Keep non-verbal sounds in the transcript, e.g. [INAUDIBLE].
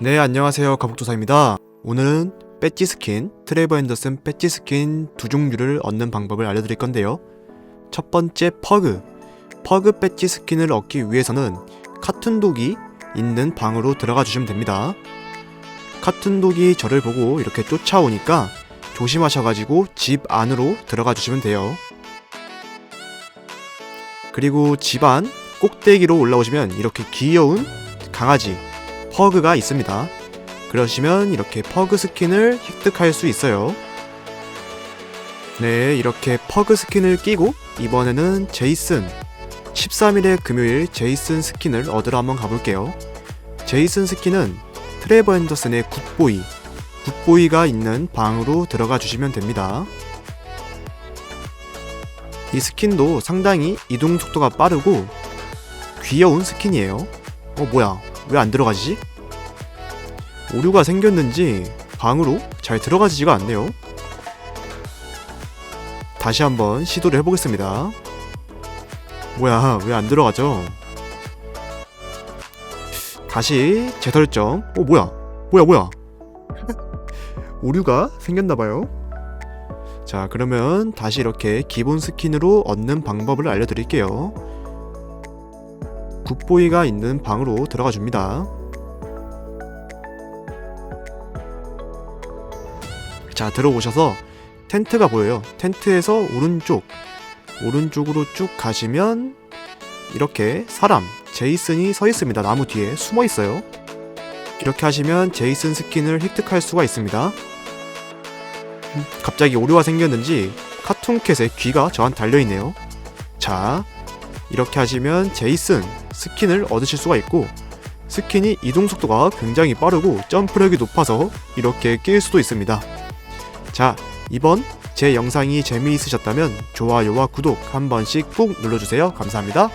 네, 안녕하세요. 가복조사입니다. 오늘은 배지 스킨, 트레이버 앤더슨 배지 스킨 두 종류를 얻는 방법을 알려드릴 건데요. 첫 번째, 퍼그. 퍼그 배지 스킨을 얻기 위해서는 카툰독이 있는 방으로 들어가 주시면 됩니다. 카툰독이 저를 보고 이렇게 쫓아오니까 조심하셔가지고 집 안으로 들어가 주시면 돼요. 그리고 집 안 꼭대기로 올라오시면 이렇게 귀여운 강아지, 퍼그가 있습니다. 그러시면 이렇게 퍼그 스킨을 획득할 수 있어요. 네, 이렇게 퍼그 스킨을 끼고 이번에는 제이슨 13일의 금요일 제이슨 스킨을 얻으러 한번 가볼게요. 제이슨 스킨은 트레버 앤더슨의 굿보이, 굿보이가 있는 방으로 들어가 주시면 됩니다. 이 스킨도 상당히 이동 속도가 빠르고 귀여운 스킨이에요. 어, 뭐야? 왜 안 들어가지지? 오류가 생겼는지 방으로 잘 들어가지지가 않네요. 다시 한번 시도를 해보겠습니다. 뭐야, 왜 안 들어가죠? 다시 재설정. 어, 뭐야? 뭐야, 뭐야? [LAUGHS] 오류가 생겼나봐요. 자, 그러면 다시 이렇게 기본 스킨으로 얻는 방법을 알려드릴게요. 굿보이가 있는 방으로 들어가 줍니다. 자, 들어오셔서 텐트가 보여요. 텐트에서 오른쪽, 오른쪽으로 쭉 가시면 이렇게 사람, 제이슨이 서 있습니다. 나무 뒤에 숨어 있어요. 이렇게 하시면 제이슨 스킨을 획득할 수가 있습니다. 음, 갑자기 오류가 생겼는지 카툰캣의 귀가 저한테 달려있네요. 자, 이렇게 하시면 제이슨 스킨을 얻으실 수가 있고 스킨이 이동 속도가 굉장히 빠르고 점프력이 높아서 이렇게 낄 수도 있습니다. 자, 이번 제 영상이 재미있으셨다면 좋아요와 구독 한 번씩 꾹 눌러주세요. 감사합니다.